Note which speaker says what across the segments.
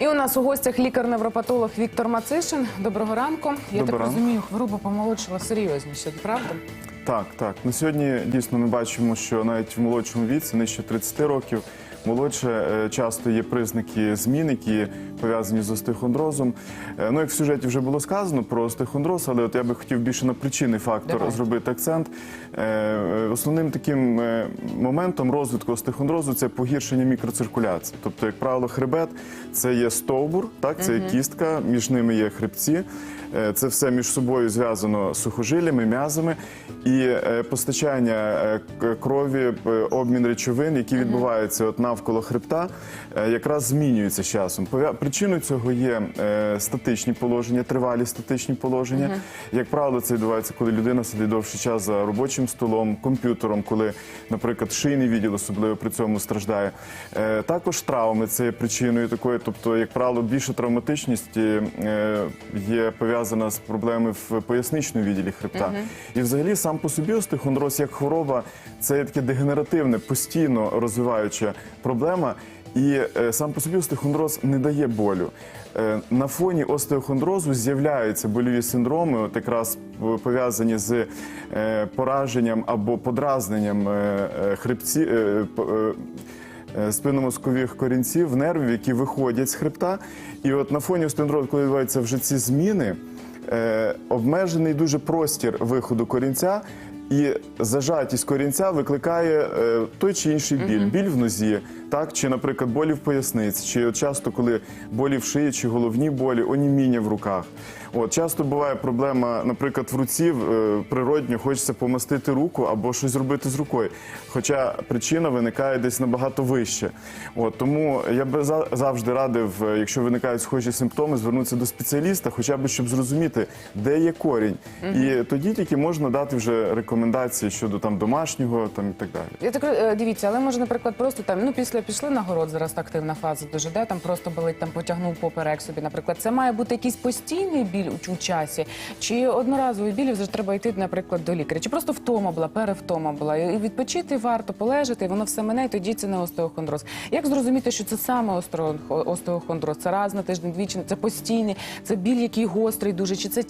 Speaker 1: І у нас у гостях лікар-невропатолог Віктор Мацишин. Доброго ранку. Я
Speaker 2: Доброго
Speaker 1: так розумію, хвороба помолодшила серйозніше, правда?
Speaker 2: Так, так. На сьогодні дійсно ми бачимо, що навіть в молодшому віці, нижче 30 років, молодше е, часто є признаки змін, які пов'язані з остеохондрозом. Е, Ну, як в сюжеті вже було сказано про остеохондроз, але от я би хотів більше на причинний фактор
Speaker 1: Давай.
Speaker 2: зробити акцент. Е, Основним таким моментом розвитку остеохондрозу це погіршення мікроциркуляції. Тобто, як правило, хребет це є стовбур, так це є кістка, між ними є хребці. Це все між собою зв'язано сухожиллями, м'язами і постачання крові, обмін речовин, які відбуваються от навколо хребта, е, якраз змінюється з часом. Причиною цього є е, статичні положення, тривалі статичні положення. Як правило, це відбувається, коли людина сидить довший час за робочим столом, комп'ютером, коли, наприклад, шийний відділ особливо при цьому страждає. Е, Також травми це є причиною такої, тобто, як правило, більша травматичність є пов'язана з проблемами в поясничному відділі хребта. І взагалі сам по собі остеохондроз як хвороба це є таке дегенеративне, постійно розвиваюча проблема. І е, сам по собі остеохондроз не дає болю. Е, на фоні остеохондрозу з'являються больові синдроми, от якраз пов'язані з е, пораженням або подразненням е, е, хребці. спинномозкових корінців, нервів, які виходять з хребта. І от на фоні остеохондрозу, коли відбуваються вже ці зміни, обмежений дуже простір виходу корінця. І зажатість корінця викликає е, той чи інший біль, біль в нозі, так чи, наприклад, болі в поясниці, чи от часто, коли болі в шиї, чи головні болі, оніміння в руках. От часто буває проблема, наприклад, в руці е, природньо хочеться помастити руку або щось зробити з рукою. Хоча причина виникає десь набагато вище. От тому я би завжди радив, е, якщо виникають схожі симптоми, звернутися до спеціаліста, хоча б щоб зрозуміти, де є корінь, і тоді тільки можна дати вже рекомендації щодо там домашнього там і так далі.
Speaker 1: Я так е, дивіться, але може, наприклад, просто там ну після пішли на город, зараз активна фаза дуже де там просто болить, там потягнув поперек собі. Наприклад, це має бути якийсь постійний біль у, часі, чи одноразовий біль, вже треба йти, наприклад, до лікаря, чи просто втома була, перевтома була, і відпочити варто, полежати, воно все мине, і тоді це не остеохондроз. Як зрозуміти, що це саме остеохондроз? Це раз на тиждень, двічі, це постійний, це біль, який гострий дуже, чи це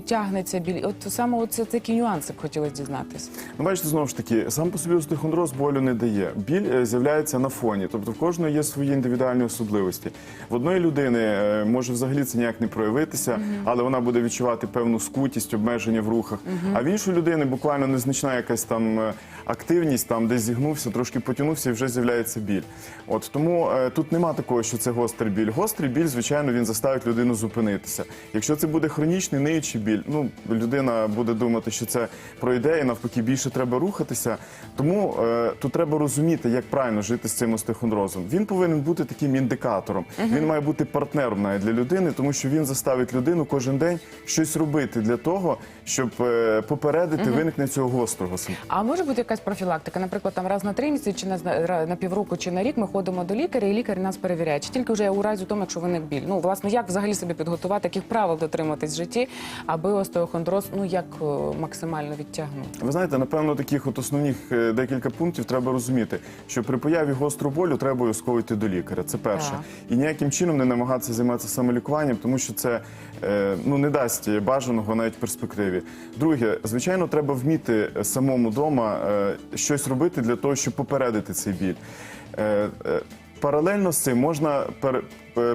Speaker 1: тягнеться біль? От саме оце такі нюанси б хотілося дізнатися.
Speaker 2: Ну, бачите, знову ж таки, сам по собі остеохондроз болю не дає. Біль е, з'являється на фоні, тобто в кожної є свої індивідуальні особливості. В одної людини е, може взагалі це ніяк не проявитися, але вона буде відчувати певну скутість, обмеження в рухах. А в іншої людини буквально незначна якась там е, активність, там десь зігнувся, трошки потягнувся і вже з'являється біль. От тому е, тут нема такого, що це гострий біль. Гострий біль, звичайно, він заставить людину зупинитися. Якщо це буде хронічний ниючий біль, ну людина буде думати, що це пройде, і навпаки більше треба рухатися. Тому е, тут треба розуміти, як правильно жити з цим остеохондрозом. Він повинен бути таким індикатором. Він має бути партнером навіть для людини, тому що він заставить людину кожен день щось робити для того, щоб е, попередити виникнення цього гострого симптому.
Speaker 1: А може бути якась профілактика? Наприклад, там раз на три місяці, чи на, на півроку, чи на рік ми ходимо до лікаря, і лікар нас перевіряє. Чи тільки вже у разі тому, якщо виник біль? Ну, власне, як взагалі себе підготувати, яких правил дотриматись в житті, аби остеохондроз ну як е, максимально відтягнути?
Speaker 2: Ви знаєте, напевно, таких от основних е, декілька пунктів треба розуміти, що при появі гострого болю треба обов'язково йти до лікаря. Це перше. І ніяким чином не намагатися займатися самолікуванням, тому що це е, ну не дасть бажаного навіть в перспективі. Друге, звичайно, треба вміти самому вдома е, щось робити для того, щоб попередити цей біль. Паралельно з цим можна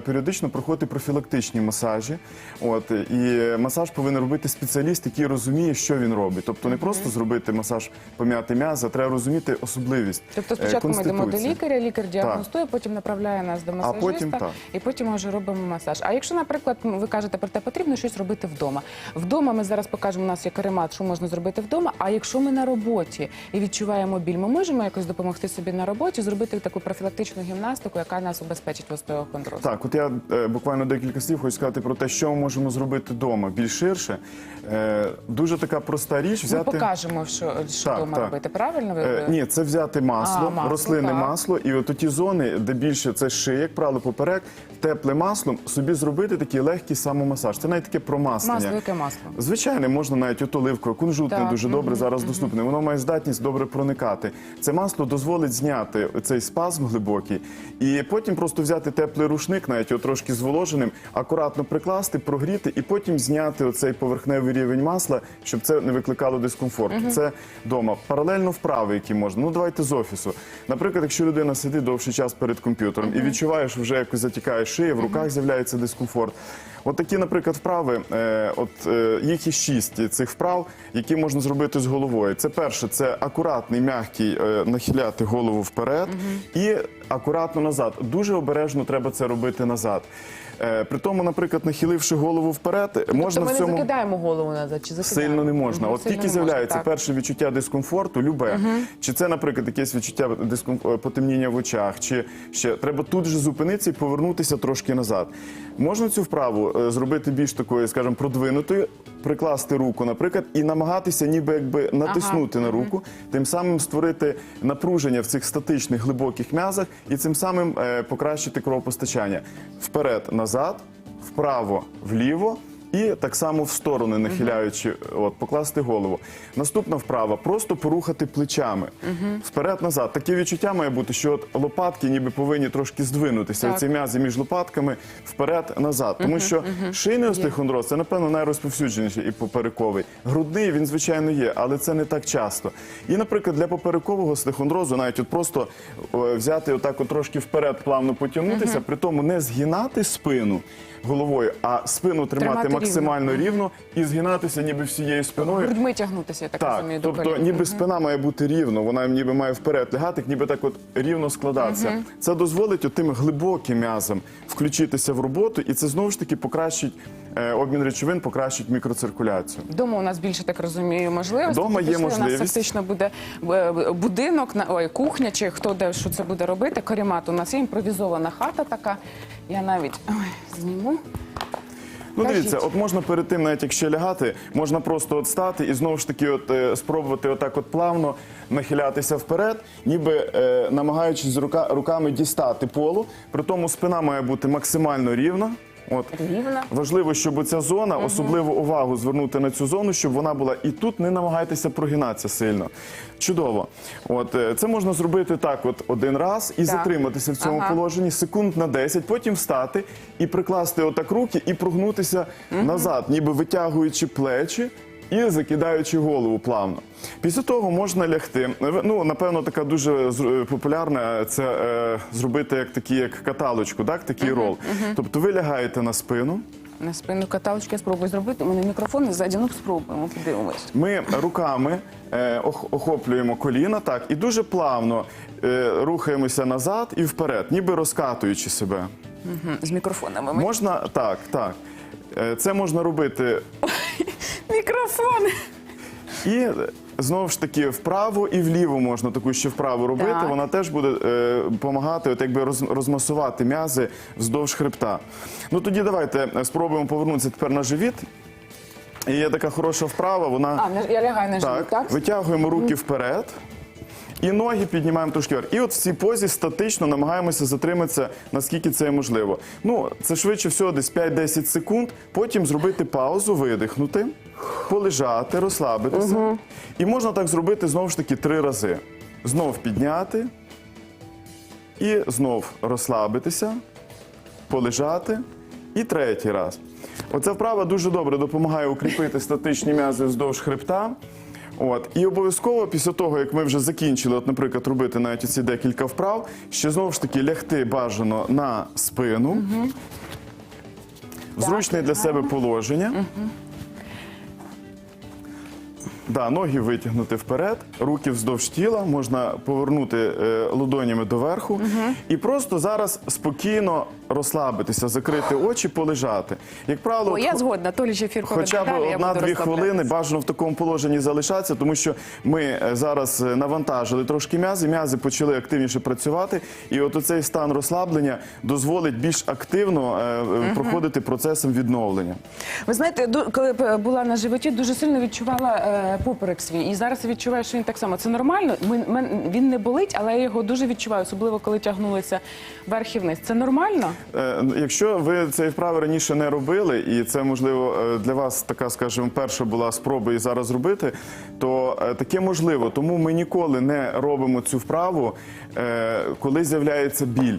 Speaker 2: періодично проходити профілактичні масажі. От і масаж повинен робити спеціаліст, який розуміє, що він робить. Тобто не просто зробити масаж пом'яти м'язи, а треба розуміти особливість.
Speaker 1: Тобто
Speaker 2: е,
Speaker 1: спочатку ми йдемо до лікаря, лікар діагностує, потім направляє нас до масажиста,
Speaker 2: потім так.
Speaker 1: і потім вже робимо масаж. А якщо, наприклад, ви кажете про те, потрібно щось робити вдома. Вдома ми зараз покажемо у нас є каремат, що можна зробити вдома. А якщо ми на роботі і відчуваємо біль, ми можемо якось допомогти собі на роботі, зробити таку профілактичну гімнастику, яка нас убезпечить в остеохондроз.
Speaker 2: Так, от я е, буквально декілька слів хочу сказати про те, що ми можемо зробити вдома більш ширше. Е, дуже така проста річ
Speaker 1: Ми
Speaker 2: взяти.
Speaker 1: покажемо, що, що
Speaker 2: Так,
Speaker 1: вдома
Speaker 2: так.
Speaker 1: робити. Правильно ви?
Speaker 2: Е, ні, це взяти масло,
Speaker 1: А, масло,
Speaker 2: рослинне
Speaker 1: так.
Speaker 2: масло, і от ті зони, де більше це шия, як правило, поперек, тепле маслом, собі зробити такий легкий самомасаж. Це навіть таке промаслення.
Speaker 1: Масло, яке масло?
Speaker 2: Звичайно, можна навіть от оливкове, кунжутне
Speaker 1: Так,
Speaker 2: дуже добре зараз доступне. Воно має здатність добре проникати. Це масло дозволить зняти цей спазм глибокий І потім просто взяти теплий рушник, навіть його трошки зволоженим, акуратно прикласти, прогріти і потім зняти оцей поверхневий рівень масла, щоб це не викликало дискомфорту. Це вдома. Паралельно вправи, які можна. Ну давайте з офісу. Наприклад, якщо людина сидить довший час перед комп'ютером і відчуває, що вже якось затікає шия, в руках з'являється дискомфорт. От такі, наприклад, вправи, е, от е, їх і шість цих вправ, які можна зробити з головою. Це перше, це акуратний, м'який е, нахиляти голову вперед і акуратно назад. Дуже обережно треба це робити назад. Е, при тому, наприклад, нахиливши голову вперед, можна
Speaker 1: Тобто ми
Speaker 2: в цьому
Speaker 1: не закидаємо голову назад чи закидаємо?
Speaker 2: Сильно не можна. От тільки з'являється перше відчуття дискомфорту, любе, чи це, наприклад, якесь відчуття диском- е, потемніння в очах, чи ще треба тут же зупинитися і повернутися трошки назад. Можна цю вправу е, зробити більш такою, скажімо, продвинутою, прикласти руку, наприклад, і намагатися, ніби якби натиснути на руку, тим самим створити напруження в цих статичних глибоких м'язах і цим самим е, покращити кровопостачання вперед, назад, вправо, вліво. І так само в сторони нахиляючи, от покласти голову. Наступна вправа просто порухати плечами вперед-назад. Таке відчуття має бути, що от лопатки ніби повинні трошки здвинутися.
Speaker 1: Так.
Speaker 2: Оці м'язи між лопатками вперед-назад. Тому що шийний остеохондроз – це напевно найрозповсюдженіший і поперековий. Грудний він звичайно є, але це не так часто. І, наприклад, для поперекового остеохондрозу навіть от просто взяти отак от трошки вперед, плавно потягнутися, при тому не згинати спину головою, а спину тримати,
Speaker 1: Тримати
Speaker 2: максимально рівно. і згинатися ніби всією спиною.
Speaker 1: Грудьми тягнутися, я так,
Speaker 2: Так,
Speaker 1: розумію, до
Speaker 2: тобто
Speaker 1: колін.
Speaker 2: ніби спина має бути рівно, вона ніби має вперед лягати, ніби так от рівно складатися. Це дозволить тим глибоким м'язам включитися в роботу, і це знову ж таки покращить е, обмін речовин, покращить мікроциркуляцію.
Speaker 1: Дома у нас більше так розумію можливості.
Speaker 2: Дома є
Speaker 1: Пішли, У нас фактично буде е, будинок, ой, кухня, чи хто де що це буде робити. Карімат у нас є імпровізована хата така. Я навіть ой, зніму.
Speaker 2: Ну,
Speaker 1: Кажіть.
Speaker 2: дивіться, от можна перед тим, навіть якщо лягати, можна просто от стати і знову ж таки от, е, спробувати отак от плавно нахилятися вперед, ніби е, намагаючись рука, руками дістати полу. При тому спина має бути максимально рівна. От.
Speaker 1: Рівна.
Speaker 2: Важливо, щоб ця зона, особливу увагу звернути на цю зону, щоб вона була і тут не намагайтеся прогинатися сильно. Чудово. От е, це можна зробити так, от один раз і затриматися в цьому
Speaker 1: Ага.
Speaker 2: положенні секунд на 10, потім встати і прикласти отак руки і прогнутися назад, ніби витягуючи плечі. І закидаючи голову плавно. Після того можна лягти. Ну, напевно, така дуже зр- популярна це е, зробити як такі, як каталочку, так? такий рол. Тобто ви лягаєте на спину,
Speaker 1: На спину каталочки я спробую зробити. У мене мікрофон ззаді, ну спробуємо, подивимось.
Speaker 2: Ми руками е, ох- охоплюємо коліна, так, і дуже плавно е, рухаємося назад і вперед, ніби розкатуючи себе.
Speaker 1: Мгм, З мікрофонами. Ми-
Speaker 2: Можна так, так. Е, Це можна робити
Speaker 1: Мікрофон!
Speaker 2: і е, знову ж таки вправо і вліво можна таку ще вправу робити.
Speaker 1: Так.
Speaker 2: Вона теж буде допомагати, от якби роз- розмасувати м'язи вздовж хребта. Ну тоді давайте е, спробуємо повернутися тепер на живіт. І є така хороша вправа, вона.
Speaker 1: А, я лягаю на живіт,
Speaker 2: Так,
Speaker 1: так?
Speaker 2: витягуємо руки вперед. І ноги піднімаємо трошки вверх. І от в цій позі статично намагаємося затриматися, наскільки це можливо. Ну, це швидше всього десь 5-10 секунд. Потім зробити паузу, видихнути, полежати, розслабитися. І можна так зробити знову ж таки три рази. Знов підняти і знов розслабитися, полежати. І третій раз. Оця вправа дуже добре допомагає укріпити статичні м'язи вздовж хребта. От. І обов'язково після того, як ми вже закінчили, от, наприклад, робити навіть ці декілька вправ, ще знову ж таки лягти бажано на спину. В зручне для себе положення. Да, ноги витягнути вперед, руки вздовж тіла, можна повернути е, ладонями доверху і просто зараз спокійно розслабитися, закрити очі, полежати. Як правило,
Speaker 1: О,
Speaker 2: от
Speaker 1: я
Speaker 2: хо-
Speaker 1: згодна. Толі ще ефір
Speaker 2: Хоча б
Speaker 1: далі, я буду
Speaker 2: одна-дві
Speaker 1: розслаблятися.
Speaker 2: хвилини бажано в такому положенні залишатися, тому що ми е, зараз е, навантажили трошки м'язи, м'язи почали активніше працювати, і от оцей стан розслаблення дозволить більш активно е, е, проходити процесом відновлення.
Speaker 1: Ви знаєте, ду- коли б була на животі, дуже сильно відчувала е, поперек свій. І зараз я відчуваю, що він так само. Це нормально. Він не болить, але я його дуже відчуваю, особливо коли тягнулися вверх і вниз. Це нормально?
Speaker 2: Е, Якщо ви цієї вправи раніше не робили, і це можливо е, для вас така, скажімо, перша була спроба і зараз робити, то е, таке можливо. Тому ми ніколи не робимо цю вправу, коли з'являється біль.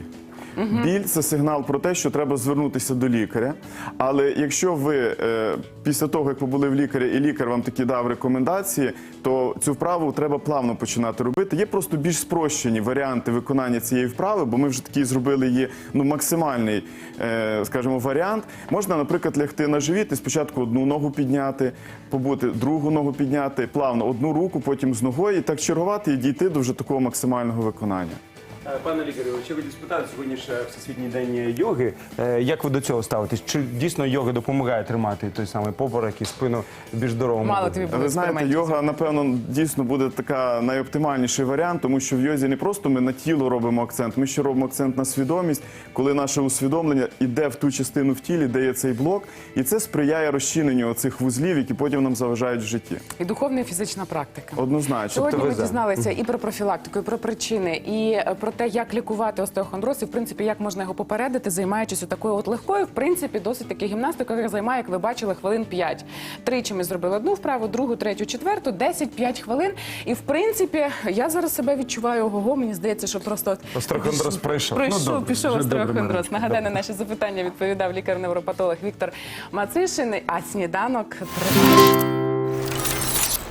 Speaker 2: Біль це сигнал про те, що треба звернутися до лікаря. Але якщо ви е, після того, як ви були в лікаря, і лікар вам такі дав рекомендації, то цю вправу треба плавно починати робити. Є просто більш спрощені варіанти виконання цієї вправи, бо ми вже такі зробили її ну максимальний, е, скажімо, варіант. Можна, наприклад, лягти на живіт і спочатку одну ногу підняти, побути другу ногу підняти, плавно одну руку, потім з ногою, і так чергувати і дійти до вже такого максимального виконання.
Speaker 3: Е, Пане лікарю, ще хотів спитати, сьогодні ж Всесвітній день йоги. Е, Як ви до цього ставитесь? Чи дійсно йога допомагає тримати той самий поперек і спину більш здоровому?
Speaker 1: Мало тобі було
Speaker 2: Ви знаєте, йога, напевно, дійсно буде така найоптимальніший варіант, тому що в йозі не просто ми на тіло робимо акцент, ми ще робимо акцент на свідомість, коли наше усвідомлення йде в ту частину в тілі, де є цей блок, і це сприяє розчиненню цих вузлів, які потім нам заважають в житті.
Speaker 1: І духовна і фізична практика.
Speaker 2: Однозначно.
Speaker 1: Сьогодні
Speaker 3: ви
Speaker 1: ми дізналися і про профілактику, і про причини, і е, про те, як лікувати остеохондроз, і в принципі, як можна його попередити, займаючись такою от легкою, в принципі, досить таки гімнастикою, яка займає, як ви бачили, хвилин 5. Тричі ми зробили одну вправу, другу, третю, четверту, 10-5 хвилин. І в принципі, я зараз себе відчуваю ого, мені здається, що просто от
Speaker 3: Остеохондроз пройшов.
Speaker 1: Пройшов,
Speaker 3: Ну, добре,
Speaker 1: пішов остеохондроз. Нагадаю, на наші запитання відповідав лікар-невропатолог Віктор Мацишин. А сніданок.